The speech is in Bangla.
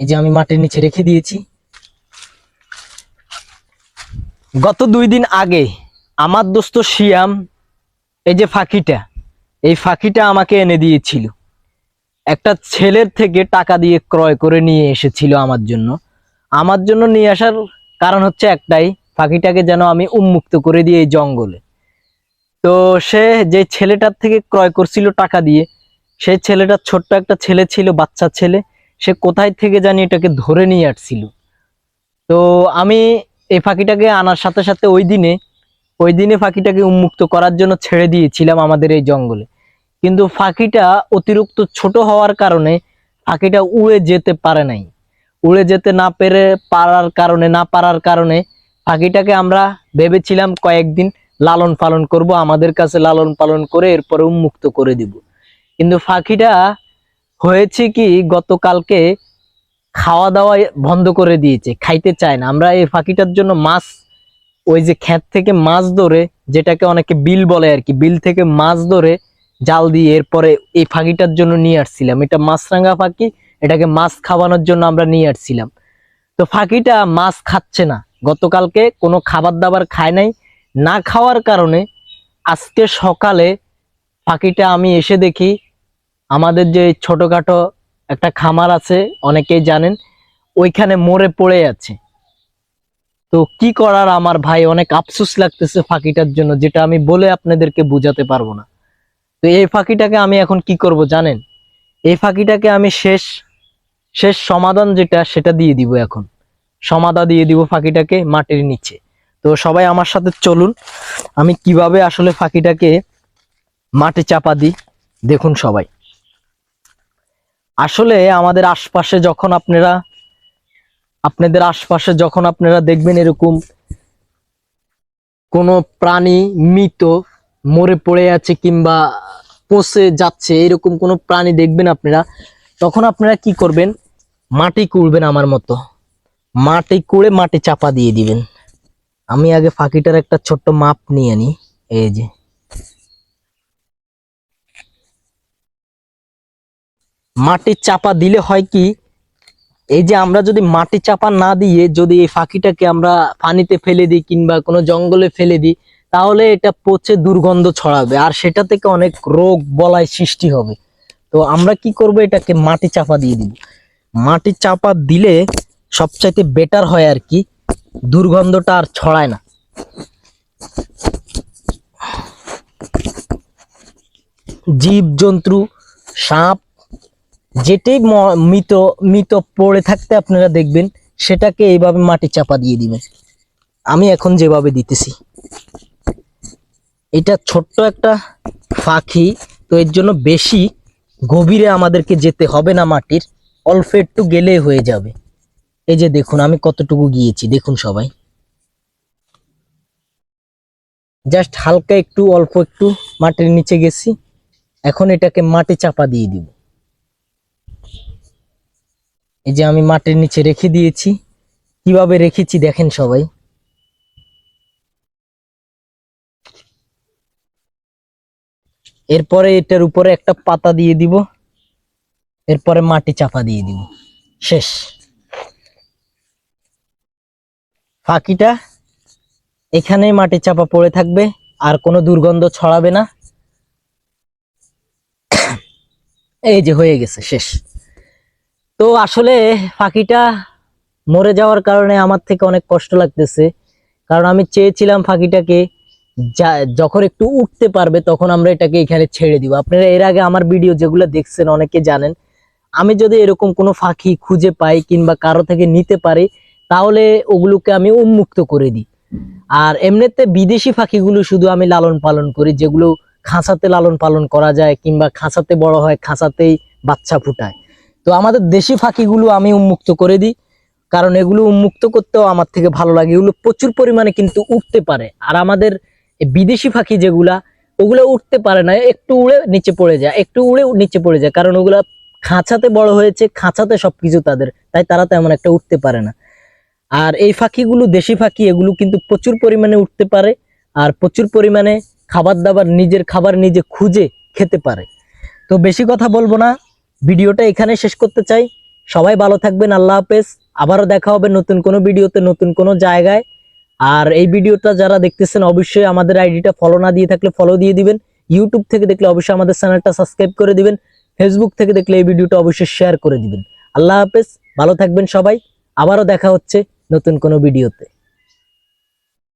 এই যে আমি মাটির নিচে রেখে দিয়েছি। গত দুই দিন আগে আমার দোস্ত শিয়াম, এই যে ফাঁকিটা, এই ফাঁকিটা আমাকে এনে দিয়েছিল। একটা ছেলের থেকে টাকা দিয়ে ক্রয় করে নিয়ে এসেছিল আমার জন্য। আমার জন্য নিয়ে আসার কারণ হচ্ছে একটাই পাখিটাকে যেন আমি উন্মুক্ত করে দিই এই জঙ্গলে। তো সে যে ছেলেটার থেকে ক্রয় করছিল টাকা দিয়ে, সেই ছেলেটা ছোট্ট একটা ছেলে ছিল, বাচ্চা ছেলে সে কোথায় থেকে জানি এটাকে ধরে নিয়ে আসছিল। তো আমি এই পাখিটাকে আনার সাথে সাথে ওই দিনে ওই দিনে পাখিটাকে উন্মুক্ত করার জন্য ছেড়ে দিয়েছিলাম আমাদের এই জঙ্গলে। কিন্তু পাখিটা অতিরিক্ত ছোট হওয়ার কারণে পাখিটা উড়ে যেতে পারে নাই। উড়ে যেতে না পেরে পারার কারণে, না পারার কারণে পাখিটাকে আমরা ভেবেছিলাম কয়েকদিন লালন পালন করব, আমাদের কাছে লালন পালন করে এরপরে উন্মুক্ত করে দিব। কিন্তু পাখিটা হয়েছে কি, গতকালকে খাওয়া দাওয়া বন্ধ করে দিয়েছে, খাইতে চায় না। আমরা এই ফাঁকিটার জন্য মাছ, ওই যে ক্ষেত থেকে মাছ ধরে, যেটাকে অনেকে বিল বলে আর কি, বিল থেকে মাছ ধরে জাল দিয়ে এরপরে এই ফাঁকিটার জন্য নিয়ে আসছিলাম। এটা মাছরাঙা ফাঁকি, এটাকে মাছ খাওয়ানোর জন্য আমরা নিয়ে আসছিলাম। তো ফাঁকিটা মাছ খাচ্ছে না। গতকালকে কোনো খাবার দাবার খায় নাই। না খাওয়ার কারণে আজকে সকালে ফাঁকিটা আমি এসে দেখি আমাদের যে ছোটখাটো একটা খামার আছে, অনেকেই জানেন, ওইখানে মরে পড়ে আছে। তো কি করার আমার ভাই? অনেক আফসোস লাগতেছে ফাঁকিটার জন্য, যেটা আমি বলে আপনাদেরকে বুঝাতে পারব না। তো এই ফাঁকিটাকে আমি এখন কি করব জানেন? এই ফাঁকিটাকে আমি শেষ শেষ সমাধান যেটা, সেটা দিয়ে দিব এখন। সমাধা দিয়ে দিব ফাঁকিটাকে মাটির নিচে। তো সবাই আমার সাথে চলুন, আমি কীভাবে আসলে ফাঁকিটাকে মাটি চাপা দিই, দেখুন সবাই। আসলে আমাদের আশপাশে যখন আপনারা, আপনাদের আশপাশে যখন আপনারা দেখবেন এরকম কোনো প্রাণী মৃত, মরে পড়ে আছে কিংবা পচে যাচ্ছে, এরকম কোনো প্রাণী দেখবেন আপনারা, তখন আপনারা কি করবেন? মাটি কুড়বেন আমার মতো। মাটি কুড়ে মাটি চাপা দিয়ে দিবেন। আমি আগে ফাঁকিটার একটা ছোট্ট মাপ নিয়ে আনি। এই যে। মাটি চাপা দিলে হয় কি? এই যে আমরা যদি মাটি চাপা না দিয়ে যদি এই ফাঁকিটাকে আমরা পানিতে ফেলে দিই কিংবা কোনো জঙ্গলে ফেলে দিই, তাহলে এটা পচে দুর্গন্ধ ছড়াবে আর সেটা থেকে অনেক রোগ বলাই সৃষ্টি হবে। তো আমরা কি করব এটাকে মাটি চাপা দিয়ে দিব। মাটি চাপা দিলে সবচাইতে বেটার হয় আর কি, দুর্গন্ধটা আর ছড়ায় না। জীব জন্তু সাপ যেটাই ম- মৃত মৃত পড়ে থাকতে আপনারা দেখবেন, সেটাকে এইভাবে মাটি চাপা দিয়ে দিবেন। আমি এখন যেভাবে দিতেছি। এটা ছোট্ট একটা পাখি তো এর জন্য বেশি গভীরে আমাদেরকে যেতে হবে না মাটির, অল্প একটু গেলেই হয়ে যাবে। এই যে দেখুন, আমি কতটুকু গিয়েছি, দেখুন সবাই। জাস্ট হালকা একটু, অল্প একটু মাটির নিচে গেছি। এখন এটাকে মাটি চাপা দিয়ে দিব। এই যে আমি মাটির নিচে রেখে দিয়েছি। কীভাবে রেখেছি দেখেন সবাই। এরপরে এটার উপরে একটা পাতা দিয়ে দিব। এরপরে মাটি চাপা দিয়ে দিব। শেষ। ফাঁকিটা এখানেই মাটি চাপা পড়ে থাকবে, আর কোনো দুর্গন্ধ ছড়াবে না। এই যে হয়ে গেছে, শেষ। তো আসলে ফাঁকিটা মরে যাওয়ার কারণে আমার থেকে অনেক কষ্ট লাগতেছে। কারণ আমি চেয়েছিলাম ফাঁকিটাকে যা- যখন একটু উঠতে পারবে তখন আমরা এটাকে এখানে ছেড়ে দিব। আপনারা এর আগে আমার ভিডিও যেগুলো দেখছেন অনেকে জানেন। আমি যদি এরকম কোনো ফাঁকি খুঁজে পাই কিংবা কারও থেকে নিতে পারি, তাহলে ওগুলোকে আমি উন্মুক্ত করে দিই। আর এমনিতে বিদেশি পাখিগুলো শুধু আমি লালন পালন করি, যেগুলো খাঁচাতে লালন পালন করা যায় কিংবা খাঁচাতে বড় হয়, খাঁচাতেই বাচ্চা ফুটায়। তো আমাদের দেশি পাখিগুলো আমি উন্মুক্ত করে দিই, কারণ এগুলো উন্মুক্ত করতেও আমার থেকে ভালো লাগে। এগুলো প্রচুর পরিমাণে কিন্তু উঠতে পারে। আর আমাদের বিদেশি পাখি যেগুলা, ওগুলো উঠতে পারে না। একটু উড়ে নিচে পড়ে যায়, একটু উড়ে নিচে পড়ে যায়, কারণ ওগুলা খাঁচাতে বড় হয়েছে, খাঁচাতে সবকিছু তাদের, তাই তারা তেমন একটা উঠতে পারে না। আর এই পাখিগুলো দেশি পাখি এগুলো কিন্তু প্রচুর পরিমাণে উঠতে পারে, আর প্রচুর পরিমাণে খাবার দাবার নিজের খাবার নিজে খুঁজে খেতে পারে। তো বেশি কথা বলব না। ভিডিওটা এখানে শেষ করতে চাই। সবাই ভালো থাকবেন, আল্লাহ হাফেজ। আবারও দেখা হবে নতুন কোনো ভিডিওতে, নতুন কোনো জায়গায়। আর এই ভিডিওটা যারা দেখতেছেন, অবশ্যই আমাদের আইডিটা ফলো না দিয়ে থাকলে ফলো দিয়ে দিবেন। ইউটিউব থেকে দেখলে অবশ্যই আমাদের চ্যানেলটা সাবস্ক্রাইব করে দিবেন। ফেসবুক থেকে দেখলে এই ভিডিওটা অবশ্যই শেয়ার করে দিবেন। আল্লাহ হাফেজ, ভালো থাকবেন সবাই। আবারও দেখা হচ্ছে নতুন কোনো ভিডিওতে।